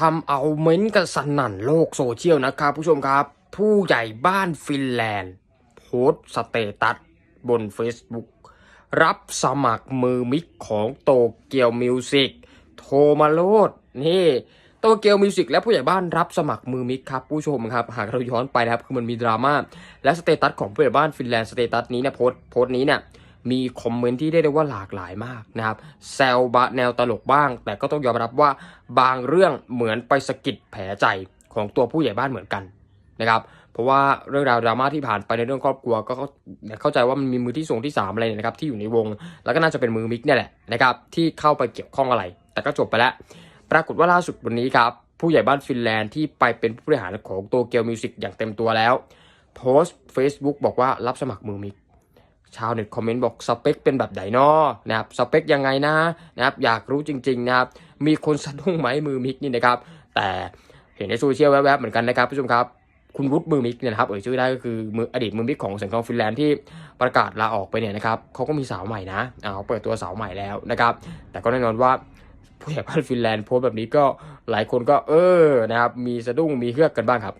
ทำเอาเม้นกันสนั่นโลกโซเชียลนะครับผู้ชมครับ ผู้ใหญ่บ้านฟินแลนด์ โพสต์สเตตัสบน Facebook รับสมัครมือมิกของโตเกียวมิวสิกโทรมาโลดนี่โตเกียวมิวสิกและผู้ใหญ่บ้านรับสมัครมือมิกครับผู้ชมครับ หากเราย้อนไปนะครับคือมันมีดราม่าและสเตตัสของผู้ใหญ่บ้านฟินแลนด์สเตตัสนี้นี่ยโพสต์โพสต์นี้เนี่ย มีคอมเมนต์ที่ได้ได้ว่าหลากหลายมากนะครับแซวบะแนวตลกบ้าง แต่ก็ต้องยอมรับว่าบางเรื่องเหมือนไปสะกิดแผลใจของตัวผู้ใหญ่บ้านเหมือนกันนะครับเพราะว่าเรื่องราวดราม่าที่ผ่านไปในเรื่องครอบครัวก็เข้าเข้าใจว่ามันมีมือที่สองที่สามอะไรเนี่ยนะครับที่อยู่ในวง แล้วก็น่าจะเป็นมือมิกเนี่ยแหละนะครับที่เข้าไปเกี่ยวข้องอะไร แต่ก็จบไปแล้ว ปรากฏว่าล่าสุดวันนี้ครับผู้ใหญ่บ้านฟินแลนด์ที่ไปเป็นผู้บริหารของโตเกียวมิวสิกอย่างเต็มตัวแล้ว โพสต์ Facebook บอกว่ารับสมัครมือมิก ชาวเน็ตคอมเมนต์บอกสเปคเป็นแบบไหนนอนะครับสเปคยังไงนะนะครับอยากรู้จริงๆนะครับมีคนสะดุ้งไหมมือมิกนี่นะครับ แต่เห็นในโซเชียลแวบๆเหมือนกันนะครับผู้ชมครับคุณวุฒิมือมิกเนี่ยนะครับเอ่ยชื่อได้ก็คือมืออดีตมือมิกของแสงทองฟินแลนด์ที่ประกาศลาออกไปเนี่ยนะครับเขาก็มีสาวใหม่นะเขาเปิดตัวสาวใหม่แล้วนะครับ แต่ก็แน่นอนว่าผู้ใหญ่บ้านฟินแลนด์โพสต์แบบนี้ก็หลายคนก็เออนะครับมีสะดุ้งมีเฮือกกันบ้างครับ